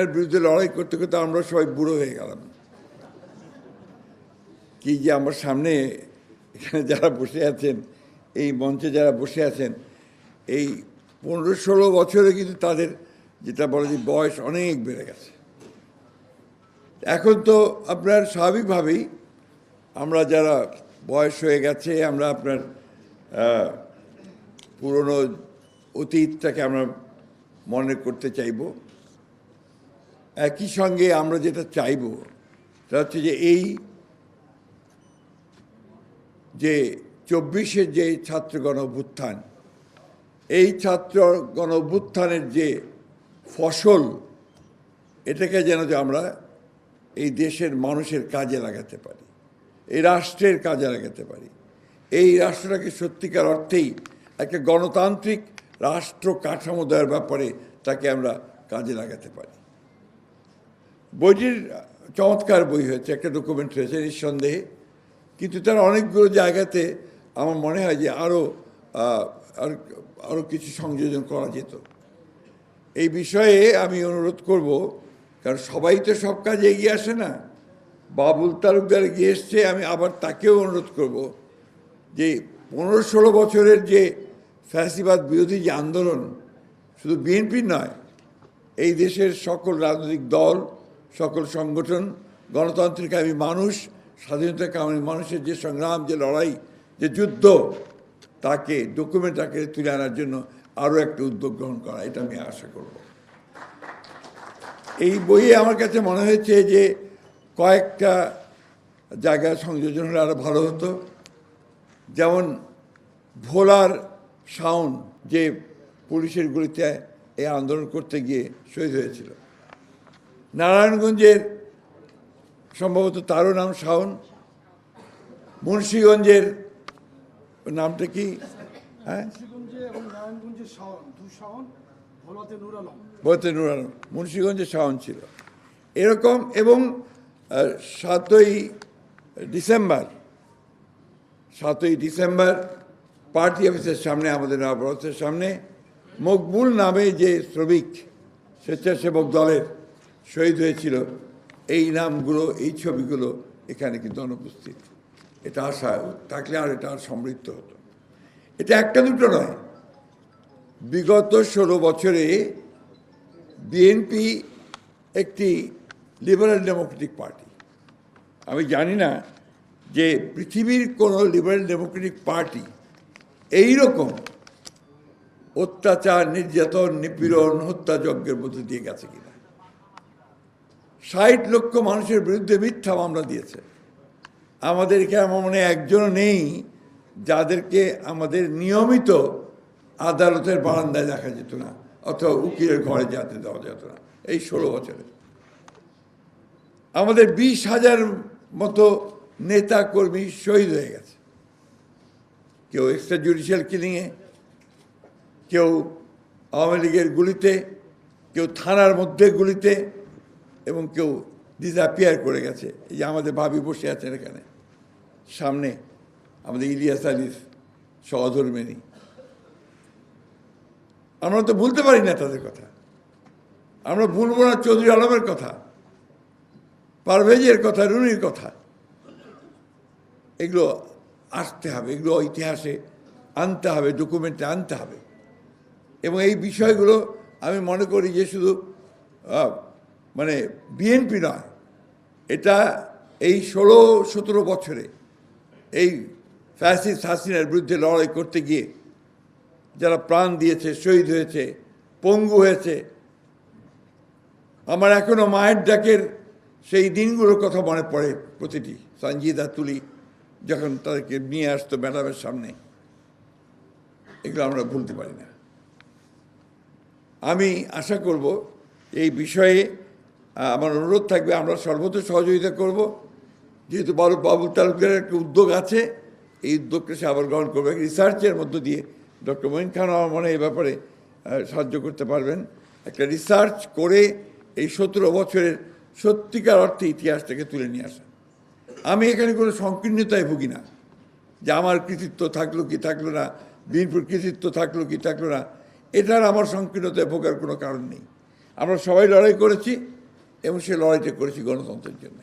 এর বিরুদ্ধে লড়াই করতে করতে আমরা সবাই বুড়ো হয়ে গেলাম। কি যে আমার সামনে এখানে যারা বসে আছেন, এই মঞ্চে যারা বসে আছেন, এই পনেরো ষোলো বছরে কিন্তু তাদের যেটা বলে যে বয়স অনেক বেড়ে গেছে। এখন তো আপনার স্বাভাবিকভাবেই আমরা যারা বয়স হয়ে গেছে, আমরা আপনার পুরনো অতীতটাকে আমরা মনে করতে চাইব। একই সঙ্গে আমরা যেটা চাইব তা হচ্ছে যে এই যে চব্বিশের যে ছাত্র গণ অভ্যুত্থান এই ছাত্র গণ অভ্যুত্থানের যে ফসল, এটাকে যেন যে আমরা এই দেশের মানুষের কাজে লাগাতে পারি, এই রাষ্ট্রের কাজে লাগাতে পারি। এই রাষ্ট্রটাকে সত্যিকার অর্থেই একটা গণতান্ত্রিক রাষ্ট্র কাঠামো দেওয়ার ব্যাপারে তাকে আমরা কাজে লাগাতে পারি। বইটির চমৎকার বই হয়েছে, একটা ডকুমেন্ট হয়েছে নিঃসন্দেহে কিন্তু তার অনেকগুলো জায়গাতে আমার মনে হয় যে আরও আর আরও কিছু সংযোজন করা যেত। এই বিষয়ে আমি অনুরোধ করব, কারণ সবাই তো সব কাজে এগিয়ে আসে না। বাবুল তালুকদার এগিয়ে এসছে, আমি আবার তাকেও অনুরোধ করব যে পনেরো ষোলো বছরের যে ফ্যাসিবাদ বিরোধী যে আন্দোলন, শুধু বিএনপির নয়, এই দেশের সকল রাজনৈতিক দল সকল সংগঠন, গণতান্ত্রিক গণতান্ত্রিকামী মানুষ স্বাধীনতাকামী মানুষের যে সংগ্রাম, যে লড়াই, যে যুদ্ধ, তাকে ডকুমেন্ট আকারে তুলে আনার জন্য আরও একটা উদ্যোগ গ্রহণ করা, এটা আমি আশা করব। এই বইয়ে আমার কাছে মনে হয়েছে যে কয়েকটা জায়গায় সংযোজন হলে আরও ভালো হতো। যেমন ভোলার সাউন্ড যে পুলিশের গুলিতে এই আন্দোলন করতে গিয়ে শহীদ হয়েছিল। নারায়ণগঞ্জের সম্ভবত তারও নাম শাওন মুন্সীগঞ্জের নামটা কি? হ্যাঁ? মুন্সিগঞ্জে শাওন ভোলাতে নুর আলম। বলতে নুর আলম মুন্সীগঞ্জে শাওন ছিল। এরকম এবং সাতই ডিসেম্বর সাতই ডিসেম্বর পার্টি অফিসের সামনে আমাদের নবরথের সামনে মকবুল নামে যে শ্রমিক স্বেচ্ছাসেবক দলের শহীদ হয়েছিল এই নামগুলো, এই ছবিগুলো এখানে কিন্তু অনুপস্থিত। এটা আশা, থাকলে আর এটা আর সমৃদ্ধ হতো। এটা একটা দুটো নয়। বিগত ষোলো বছরে বিএনপি একটি লিবারেল ডেমোক্রেটিক পার্টি আমি জানি না যে পৃথিবীর কোনো লিবারেল ডেমোক্রেটিক পার্টি এই রকম অত্যাচার, নির্যাতন, নিপীড়ন, হত্যাযজ্ঞের মধ্যে দিয়ে গেছে কিনা। ষাট লক্ষ মানুষের বিরুদ্ধে মিথ্যা মামলা দিয়েছে। আমাদের এখানে আমার মনে একজনও নেই যাদেরকে আমাদের নিয়মিত আদালতের বারান্দায় দেখা যেত না, অথবা উকিলের ঘরে যেতে দেওয়া যেত না। এই ষোলো বছরে আমাদের বিশ হাজার মতো নেতা কর্মী শহীদ হয়ে গেছে। কেউ এক্সট্রা জুডিশিয়াল কিলিংয়ে কেউ আওয়ামী লীগের গুলিতে, কেউ থানার মধ্যে গুলিতে এবং কেউ ডিসঅ্যাপিয়ার করে গেছে। এই যে আমাদের ভাবি বসে আছেন এখানে। সামনে আমাদের ইলিয়াস আলীর সহধর্মিনী আমরা তো ভুলতে পারি না তাদের কথা। আমরা ভুলবো না চৌধুরী আলমের কথা। পারভেজের কথা, রুনির কথা। এগুলো আসতে হবে, এগুলো ইতিহাসে আনতে হবে ডকুমেন্টে আনতে হবে। এবং এই বিষয়গুলো আমি মনে করি যে শুধু মানে বিএনপি নয়, এটা এই ষোলো, সতেরো বছরে এই ফ্যাসিস্ট হাসিনার বিরুদ্ধে লড়াই করতে গিয়ে যারা প্রাণ দিয়েছে, শহীদ হয়েছে, পঙ্গু হয়েছে, আমার এখনও মায়ের ডাকের সেই দিনগুলোর কথা মনে পড়ে প্রতিটি। সঞ্জিদা তুলি যখন তাদেরকে নিয়ে আসতো ম্যাডামের সামনে, এগুলো আমরা ভুলতে পারি না। আমি আশা করব এই বিষয়ে আমার অনুরোধ থাকবে, আমরা সর্বত সহযোগিতা করব। যেহেতু বাবু বাবুল তালুকের একটা উদ্যোগ আছে, এই উদ্যোগটা সে আবার গ্রহণ করবে। রিসার্চের মধ্য দিয়ে ডক্টর মঈন খান আমার মনে এই ব্যাপারে সাহায্য করতে পারবেন। একটা রিসার্চ করে এই সতেরো বছরের সত্যিকার অর্থে ইতিহাসটাকে তুলে নিয়ে আসা। আমি এখানে কোনো সংকীর্ণতায় ভুগি না। যে আমার কৃতিত্ব থাকল কি থাকল না বিএনপির কৃতিত্ব থাকল কি থাকল না, এটার আমার সংকীর্ণতায় ভোগার কোনো কারণ নেই। আমরা সবাই লড়াই করেছি এবং সে লড়াইটা করেছি গণতন্ত্রের জন্য।